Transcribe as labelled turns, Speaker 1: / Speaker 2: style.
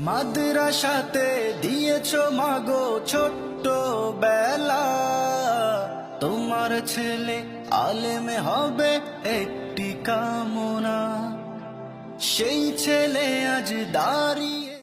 Speaker 1: মাদ্রাসাতে দিয়েছ মাগো ছোট্ট বেলা তোমার ছেলে আলেমে হবে একটি কামনা। সেই ছেলে আজ দাঁড়িয়ে